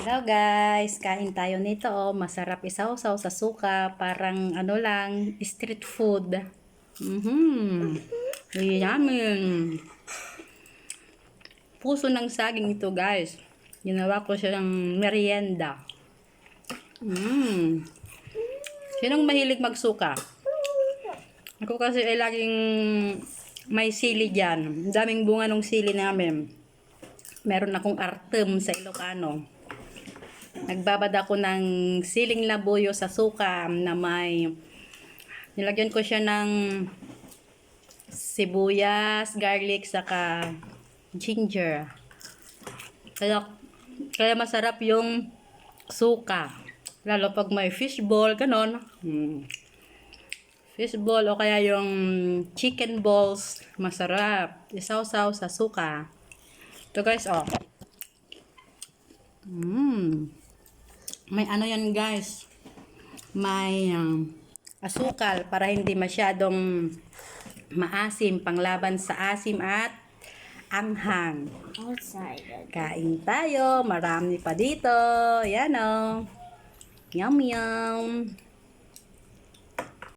Hello guys, kain tayo nito oh. Masarap isaw-saw sa suka, parang ano lang, street food. Mhm. Yummy. Puso ng saging ito guys. Ginawa ko siya ng merienda. Mm. Sinong mahilig magsuka? Ako kasi ay laging may sili dyan. Daming bunga ng sili namin. Meron akong artem sa Ilocano. Nagbabad ako ng siling labuyo sa suka na may nilagyan ko siya ng sibuyas, garlic, saka ginger. Kaya, kaya masarap yung suka. Lalo pag may fishball, ganon. Hmm. Fishball o kaya yung chicken balls, masarap. Isaw-saw sa suka. Ito guys, oh. Mmm. May ano yan guys. May um, asukal para hindi masyadong maasim panglaban sa asim at anghang. Kain tayo. Marami pa dito. Yan o. Yum yum.